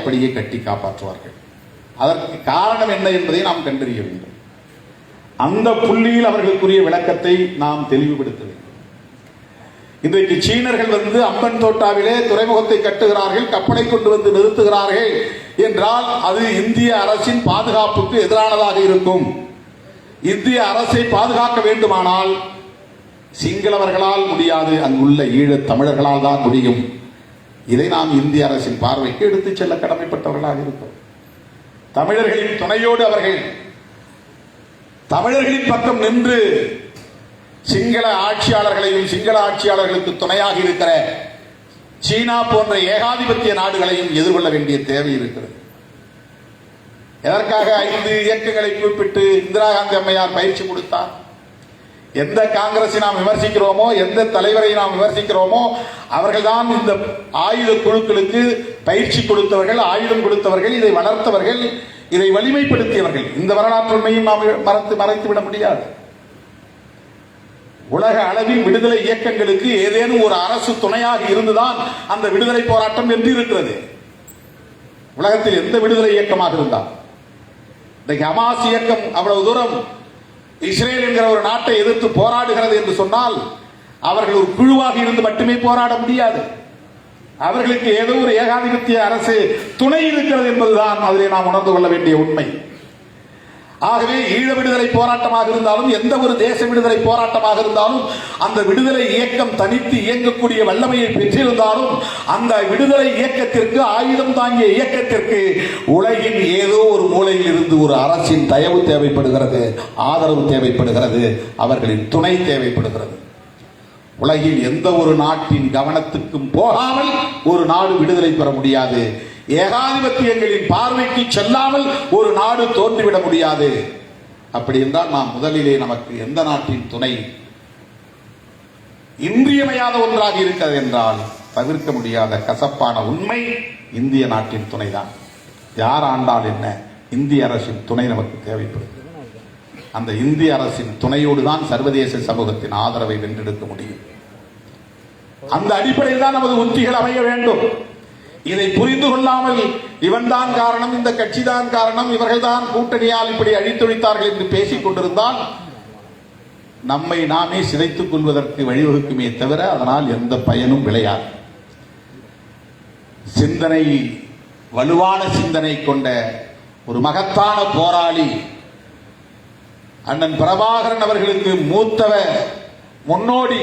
அப்படியே கட்டி காப்பாற்றுவார்கள். அதற்கு காரணம் என்ன என்பதை நாம் கண்டறிய வேண்டும். அந்த புள்ளியில் அவர்களுக்குரிய விளக்கத்தை நாம் தெளிவுபடுத்த வேண்டும். இன்றைக்கு சீனர்கள் வந்து அம்பன் தோட்டாவிலே துறைமுகத்தை கட்டுகிறார்கள் கப்பலை கொண்டு வந்து நிறுத்துகிறார்கள் என்றால் அது இந்திய அரசின் பாதுகாப்புக்கு எதிரானதாக இருக்கும். இந்திய அரசை பாதுகாக்க வேண்டுமானால் சிங்களவர்களால் முடியாது அங்குள்ள ஈழத் தமிழர்களால் தான் முடியும். இதை நாம் இந்திய அரசின் பார்வைக்கு எடுத்துச் செல்ல கடமைப்பட்டவர்களாக இருக்கிறோம். தமிழர்களின் துணையோடு அவர்கள் தமிழர்களின் பக்கம் நின்று சிங்கள ஆட்சியாளர்களையும் சிங்கள ஆட்சியாளர்களுக்கு துணையாக இருக்கிற சீனா போன்ற ஏகாதிபத்திய நாடுகளையும் எதிர்கொள்ள வேண்டிய தேவை இருக்கிறது. எதற்காக ஐந்து இயக்கங்களை குறிப்பிட்டு இந்திரா காந்தி அம்மையார் பயிற்சி கொடுத்தார்? எந்த காங்கிரஸை நாம் விமர்சிக்கிறோமோ எந்த தலைவரை நாம் விமர்சிக்கிறோமோ அவர்கள்தான் இந்த ஆயுத குழுக்களுக்கு பயிற்சி கொடுத்தவர்கள் ஆயுதம் கொடுத்தவர்கள் இதை வளர்த்தவர்கள் இதை வலிமைப்படுத்தியவர்கள். இந்த வரலாற்றுமையும் நாம் மறந்து மறைத்து விட முடியாது. உலக அளவில் விடுதலை இயக்கங்களுக்கு ஏதேனும் ஒரு அரசு துணையாக இருந்துதான் அந்த விடுதலை போராட்டம் என்று இருக்கிறது உலகத்தில் எந்த விடுதலை இயக்கமாக இருந்தால் இந்த ஹமாஸ் இயக்கம் அவ்வளவு தூரம் இஸ்ரேல் என்கிற ஒரு நாட்டை எதிர்த்து போராடுகிறது என்று சொன்னால் அவர்கள் ஒரு குழுவாக இருந்து மட்டுமே போராட முடியாது. அவர்களுக்கு ஏதோ ஒரு ஏகாதிபத்திய அரசு துணை இருக்கிறது என்பதுதான் அதிலே நாம் உணர்ந்து கொள்ள வேண்டிய உண்மை. ஆகவே ஈழ விடுதலை போராட்டமாக இருந்தாலும் எந்த ஒரு தேச விடுதலை போராட்டமாக இருந்தாலும் அந்த விடுதலை இயக்கம் தனித்து இயங்கக்கூடிய வல்லமையை பெற்றிருந்தாலும் அந்த விடுதலை இயக்கத்திற்கு ஆயுதம் தாங்கிய இயக்கத்திற்கு உலகின் ஏதோ ஒரு மூலையில் இருந்து ஒரு அரசின் தயவு தேவைப்படுகிறது ஆதரவு தேவைப்படுகிறது அவர்களின் துணை தேவைப்படுகிறது. உலகில் எந்த ஒரு நாட்டின் கவனத்துக்கும் போகாமல் ஒரு நாடு விடுதலை பெற முடியாது. ஏகாதிபத்தியங்களின் பார்வைக்கு செல்லாமல் ஒரு நாடு தோன்றிவிட முடியாது. அப்படி என்றால் நாம் முதலிலே நமக்கு எந்த நாட்டின் துணை? இன்றியமையாத ஒன்றாக இருக்கிறது என்றால் தவிர்க்க முடியாத கசப்பான உண்மை இந்திய நாட்டின் துணைதான். யார் ஆண்டால் என்ன? இந்திய அரசின் துணை நமக்கு தேவைப்படுகிறது அந்த இந்திய அரசின் துணையோடு தான் சர்வதேச சமூகத்தின் ஆதரவை வென்றெடுக்க முடியும். அந்த அடிப்படையில் தான் நமது உத்திகள் அமைய வேண்டும். இதை புரிந்து கொள்ளாமல் இவன்தான் காரணம் இந்த கட்சி தான் காரணம் இவர்கள்தான் கூட்டணியால் இப்படி அழித்தொழித்தார்கள் என்று பேசிக் கொண்டிருந்தால் நம்மை நாமே சிதைத்துக் கொள்வதற்கு வழிவகுக்குமே தவிர அதனால் எந்த பயனும் விளையாது. சிந்தனை வலுவான சிந்தனை கொண்ட ஒரு மகத்தான போராளி. அண்ணன் பிரபாகரன் அவர்களுக்கு மூத்தவ முன்னோடி.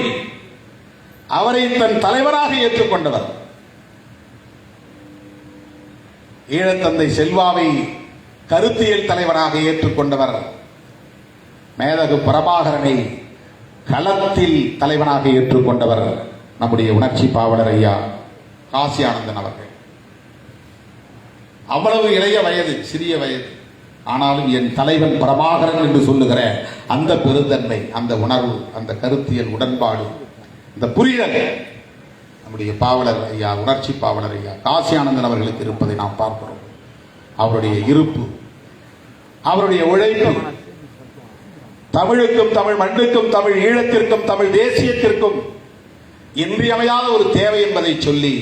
அவரை தன் தலைவராக ஏற்றுக்கொண்டவர். ஈழத்தந்தை செல்வாவை கருத்தியல் தலைவராக ஏற்றுக்கொண்டவர். மேதகு பிரபாகரனை களத்தில் தலைவனாக ஏற்றுக்கொண்டவர். நம்முடைய உணர்ச்சி பாவலர் ஐயா காசி ஆனந்தன் அவர்கள். அவ்வளவு இளைய வயது சிறிய வயது. ஆனாலும் என் தலைவன் பிரபாகரன் என்று சொல்லுகிற அந்த பெருந்தன்மை அந்த உணர்வு அந்த கருத்தியல் உடன்பாடு இந்த புரிதல் நம்முடைய பாவலர் ஐயா உணர்ச்சி பாவலர் ஐயா காசி ஆனந்தன் அவர்களுக்கு இருப்பதை நாம் பார்க்கிறோம். அவருடைய இருப்பு அவருடைய உழைப்பு தமிழுக்கும் தமிழ் மண்ணுக்கும் தமிழ் ஈழத்திற்கும் தமிழ் தேசியத்திற்கும் இன்றியமையாத ஒரு தேவை என்பதை சொல்லி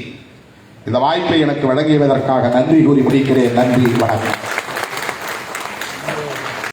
இந்த வாய்ப்பை எனக்கு வழங்கியதற்காக நன்றி கூறி முடிக்கிறேன். நன்றி வணக்கம்.